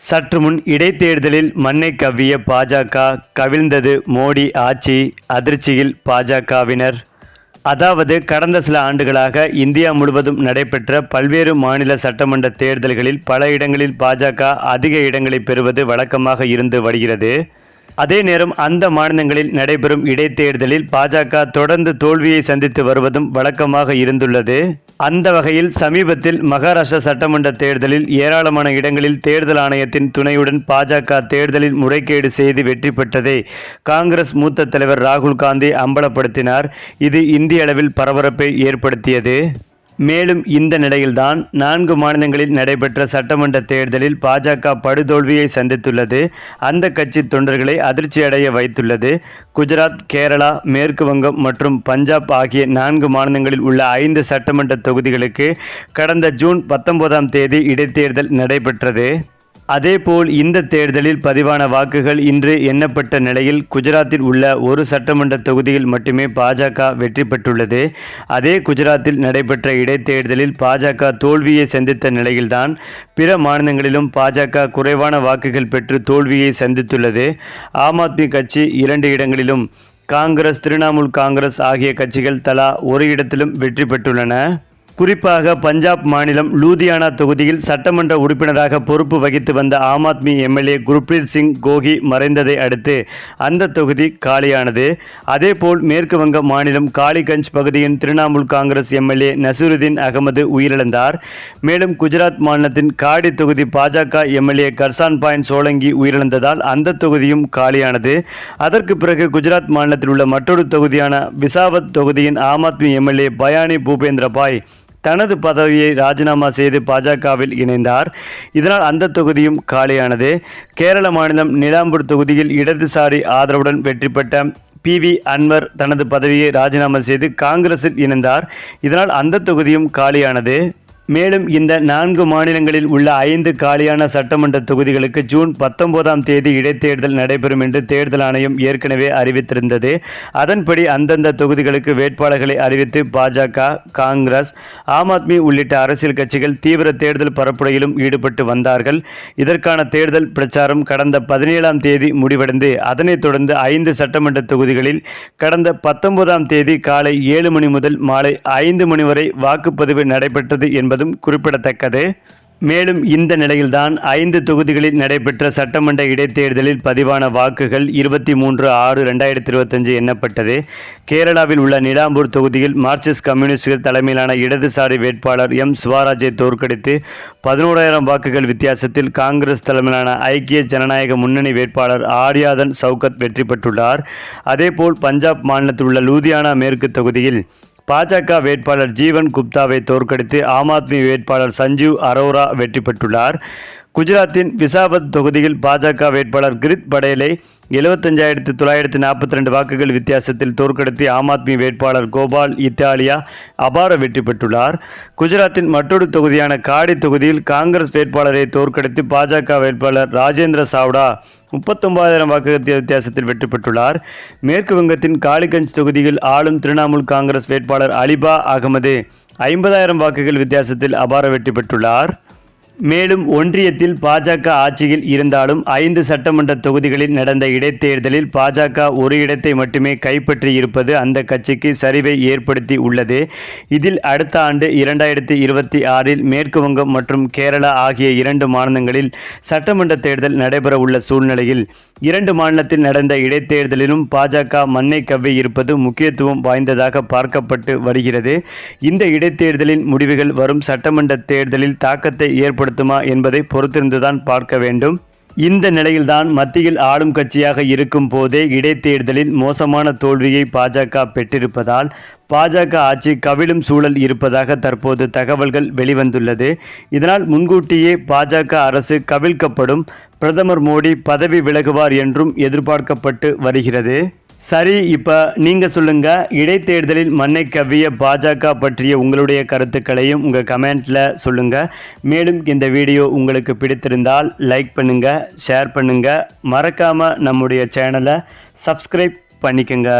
சற்று முன் இடைத்தேர்தலில் மண்ணை கவ்விய பாஜக கவிழ்ந்தது மோடி ஆட்சி அதிர்ச்சியில் பாஜகவினர். அதாவது கடந்த சில ஆண்டுகளாக இந்தியா முழுவதும் நடைபெற்ற பல்வேறு மாநில சட்டமன்ற தேர்தல்களில் பல இடங்களில் பாஜக அதிக இடங்களை பெறுவது வழக்கமாக இருந்து வருகிறது. அதே நேரம் அந்த மாநிலங்களில் நடைபெறும் இடைத்தேர்தலில் பாஜக தொடர்ந்து தோல்வியை சந்தித்து வருவதும் வழக்கமாக இருந்துள்ளது. அந்த வகையில் சமீபத்தில் மகாராஷ்டிரா சட்டமன்ற தேர்தலில் ஏராளமான இடங்களில் தேர்தல் ஆணையத்தின் துணையுடன் பாஜக தேர்தலில் முறைகேடு செய்து வெற்றி பெற்றதை காங்கிரஸ் மூத்த தலைவர் ராகுல் காந்தி அம்பலப்படுத்தினார். இது இந்திய அளவில் பரபரப்பை ஏற்படுத்தியது. மேலும் இந்த நிலையில்தான் நான்கு மாநிலங்களில் நடைபெற்ற சட்டமன்ற தேர்தலில் பாஜக படுதோல்வியை சந்தித்துள்ளது. அந்த கட்சி தொண்டர்களை அதிர்ச்சியடைய வைத்துள்ளது. குஜராத் கேரளா மேற்கு வங்கம் மற்றும் பஞ்சாப் ஆகிய நான்கு மாநிலங்களில் உள்ள ஐந்து சட்டமன்ற தொகுதிகளுக்கு கடந்த ஜூன் பத்தொன்பதாம் தேதி இடைத்தேர்தல் நடைபெற்றது. அதேபோல் இந்த தேர்தலில் பதிவான வாக்குகள் இன்று எண்ணப்பட்ட நிலையில் குஜராத்தில் உள்ள ஒரு சட்டமன்ற தொகுதியில் மட்டுமே பாஜக வெற்றி பெற்றுள்ளது. அதே குஜராத்தில் நடைபெற்ற இடைத்தேர்தலில் பாஜக தோல்வியை சந்தித்த நிலையில்தான் பிற மாநிலங்களிலும் பாஜக குறைவான வாக்குகள் பெற்று தோல்வியை சந்தித்துள்ளது. ஆம் ஆத்மி கட்சி இரண்டு இடங்களிலும் காங்கிரஸ் திரிணாமுல் காங்கிரஸ் ஆகிய கட்சிகள் தலா ஒரு இடத்திலும் வெற்றி பெற்றுள்ளன. குறிப்பாக பஞ்சாப் மாநிலம் லூதியானா தொகுதியில் சட்டமன்ற உறுப்பினராக பொறுப்பு வகித்து வந்த ஆம் ஆத்மி எம்எல்ஏ குர்ப்ரீத் சிங் கோகி மறைந்ததை அடுத்து அந்த தொகுதி காலியானது. அதேபோல் மேற்கு வங்க மாநிலம் காளிகஞ்ச் பகுதியின் திரிணாமுல் காங்கிரஸ் எம்எல்ஏ நசீருதீன் அகமது உயிரிழந்தார். மேலும் குஜராத் மாநிலத்தின் காடி தொகுதி பாஜக எம்எல்ஏ கர்சான் பாயின் சோலங்கி உயிரிழந்ததால் அந்த தொகுதியும் காலியானது. அதற்கு பிறகு குஜராத் மாநிலத்தில் உள்ள மற்றொரு தொகுதியான விசாவத் தொகுதியின் ஆம் ஆத்மி எம்எல்ஏ பயானி பூபேந்திர பாய் தனது பதவியை ராஜினாமா செய்து பாஜகவில் இணைந்தார். இதனால் அந்த தொகுதியும் காலியானது. கேரள மாநிலம் நிலாம்பூர் தொகுதியில் இடதுசாரி ஆதரவுடன் வெற்றி பெற்ற பி வி அன்வர் தனது பதவியை ராஜினாமா செய்து காங்கிரஸில் இணைந்தார். இதனால் அந்த தொகுதியும் காலியானது. மேலும் இந்த நான்கு மாநிலங்களில் உள்ள ஐந்து காலியான சட்டமன்ற தொகுதிகளுக்கு ஜூன் பத்தொன்பதாம் தேதி இடைத்தேர்தல் நடைபெறும் என்று தேர்தல் ஆணையம் ஏற்கனவே அறிவித்திருந்தது. அதன்படி அந்தந்த தொகுதிகளுக்கு வேட்பாளர்களை அறிவித்து பாஜக காங்கிரஸ் ஆம் ஆத்மி உள்ளிட்ட அரசியல் கட்சிகள் தீவிர தேர்தல் பரப்புரையிலும் ஈடுபட்டு வந்தார்கள். இதற்கான தேர்தல் பிரச்சாரம் கடந்த பதினேழாம் தேதி முடிவடைந்து அதனைத் தொடர்ந்து ஐந்து சட்டமன்ற தொகுதிகளில் கடந்த பத்தொன்பதாம் தேதி காலை ஏழு மணி முதல் மாலை ஐந்து மணி வரை வாக்குப்பதிவு நடைபெற்றது என்பது என்பதும் குறிப்பிடத்தக்கது. மேலும் இந்த நிலையில்தான் ஐந்து தொகுதிகளில் நடைபெற்ற சட்டமன்ற இடைத்தேர்தலில் பதிவான வாக்குகள் இருபத்தி மூன்று ஆறு ரெண்டாயிரத்தி இருபத்தஞ்சு எண்ணப்பட்டது. கேரளாவில் உள்ள நிலாம்பூர் தொகுதியில் மார்க்சிஸ்ட் கம்யூனிஸ்டுகள் தலைமையிலான இடதுசாரி வேட்பாளர் எம் சுவராஜை தோற்கடித்து பதினோராயிரம் வாக்குகள் வித்தியாசத்தில் காங்கிரஸ் தலைமையிலான ஐக்கிய ஜனநாயக முன்னணி வேட்பாளர் ஆர்யாதன் சவுகத் வெற்றி பெற்றுள்ளார். அதேபோல் பஞ்சாப் மாநிலத்தில் உள்ள லூதியானா மேற்கு தொகுதியில் பாஜக வேட்பாளர் ஜீவன் குப்தாவை தோற்கடித்து ஆம் ஆத்மி வேட்பாளர் சஞ்சீவ் அரோரா வெற்றி பெற்றுள்ளார். குஜராத்தின் விசாவத் தொகுதியில் பாஜக வேட்பாளர் கிரித் படேலை எழுபத்தஞ்சாயிரத்து தொள்ளாயிரத்து நாற்பத்தி ரெண்டு வாக்குகள் வித்தியாசத்தில் தோற்கடித்து ஆம் ஆத்மி வேட்பாளர் கோபால் இத்தாலியா அபார வெற்றி பெற்றுள்ளார். குஜராத்தின் மற்றொரு தொகுதியான காடி தொகுதியில் காங்கிரஸ் வேட்பாளரை தோற்கடித்து பாஜக வேட்பாளர் ராஜேந்திர சாவ்டா முப்பத்தொன்பதாயிரம் வாக்குகள் வித்தியாசத்தில் வெற்றி பெற்றுள்ளார். மேற்கு வங்கத்தின் காளிகஞ்ச் தொகுதியில் ஆளும் திரிணாமுல் காங்கிரஸ் வேட்பாளர் அலிபா அகமது ஐம்பதாயிரம் வாக்குகள் வித்தியாசத்தில் அபார வெற்றி பெற்றுள்ளார். மேலும் ஒன்றியத்தில் பாஜக ஆட்சியில் இருந்தாலும் ஐந்து சட்டமன்ற தொகுதிகளில் நடந்த இடைத்தேர்தலில் பாஜக ஒரு இடத்தை மட்டுமே கைப்பற்றி இருப்பது அந்த கட்சிக்கு சரிவை ஏற்படுத்தி உள்ளது. இதில் அடுத்த ஆண்டு இரண்டாயிரத்தி இருபத்தி ஆறில் மேற்கு வங்கம் மற்றும் கேரளா ஆகிய இரண்டு மாநிலங்களில் சட்டமன்ற தேர்தல் நடைபெற உள்ள சூழ்நிலையில் இரண்டு மாநிலத்தில் நடந்த இடைத்தேர்தலிலும் பாஜக மண்ணை கவ்வி இருப்பது முக்கியத்துவம் வாய்ந்ததாக பார்க்கப்பட்டு வருகிறது. இந்த இடைத்தேர்தலின் முடிவுகள் வரும் சட்டமன்ற தேர்தலில் தாக்கத்தை ஏற்படுத்த ஏற்படுத்துமா என்பதை பொறுத்திருந்துதான் பார்க்க வேண்டும். இந்த நிலையில்தான் மத்தியில் ஆளும் கட்சியாக இருக்கும் போதே இடைத்தேர்தலில் மோசமான தோல்வியை பாஜக பெற்றிருப்பதால் பாஜக ஆட்சி கவிழும் சூழல் இருப்பதாக தற்போது தகவல்கள் வெளிவந்துள்ளது. இதனால் முன்கூட்டியே பாஜக அரசு கவிழ்க்கப்படும். பிரதமர் மோடி பதவி விலகுவார் என்றும் எதிர்பார்க்கப்பட்டு வருகிறது. சரி இப்போ நீங்கள் சொல்லுங்கள் இடைத்தேர்தலில் மண்ணை கவ்விய பாஜக பற்றிய உங்களுடைய கருத்துக்களையும் உங்கள் கமெண்ட்டில் சொல்லுங்கள் மேலும் இந்த வீடியோ உங்களுக்கு பிடித்திருந்தால் லைக் பண்ணுங்கள் ஷேர் பண்ணுங்கள் மறக்காமல் நம்முடைய சேனலை சப்ஸ்கிரைப் பண்ணிக்கோங்க.